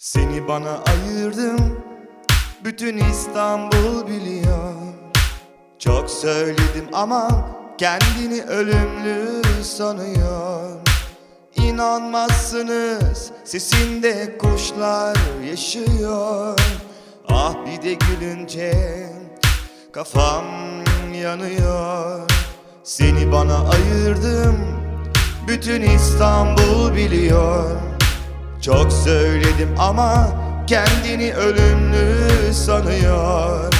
Seni bana ayırdım Bütün İstanbul biliyor. Çok söyledim ama Kendini ölümlü sanıyor. İnanmazsınız Sesinde kuşlar yaşıyor. Ah bir de gülünce Kafam yanıyor. Seni bana ayırdım Bütün İstanbul biliyor çok söyledim ama kendini ölümlü sanıyor.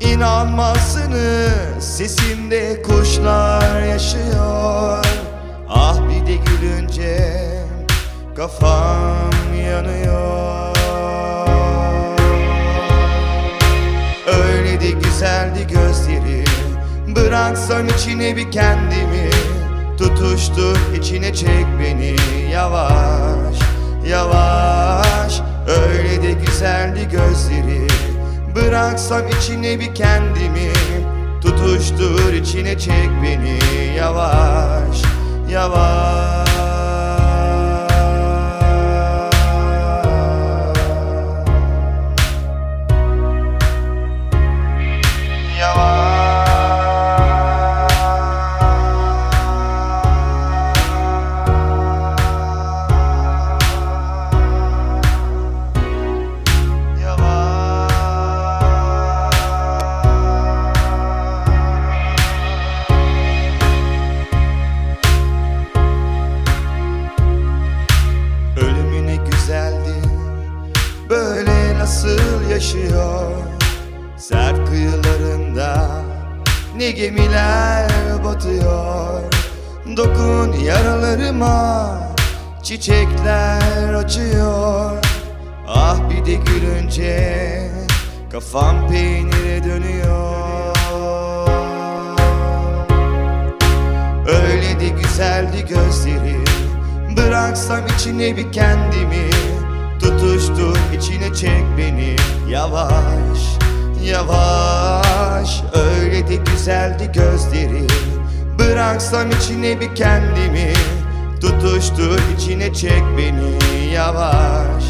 İnanmazsınız sesimde kuşlar yaşıyor. Ah bir de gülünce kafam yanıyor. Öyle de güzeldi gözleri Bıraksam içine bir kendimi. Tutuştur içine çek beni yavaş yavaş Öyle de güzeldi gözleri. Bıraksam içine bir kendimi Tutuştur içine çek beni. Yavaş yavaş nasıl yaşıyor? Sert kıyılarında Ne gemiler batıyor? Dokun yaralarıma Çiçekler açıyor. Ah bir de gülünce Kafam peynire dönüyor. Öyle de güzeldi gözleri Bıraksam içine bir kendimi Tutuştur içine çek beni. Yavaş yavaş. Öyle de güzeldi gözleri. Bıraksam içine bir kendimi. Tutuştur içine çek beni. Yavaş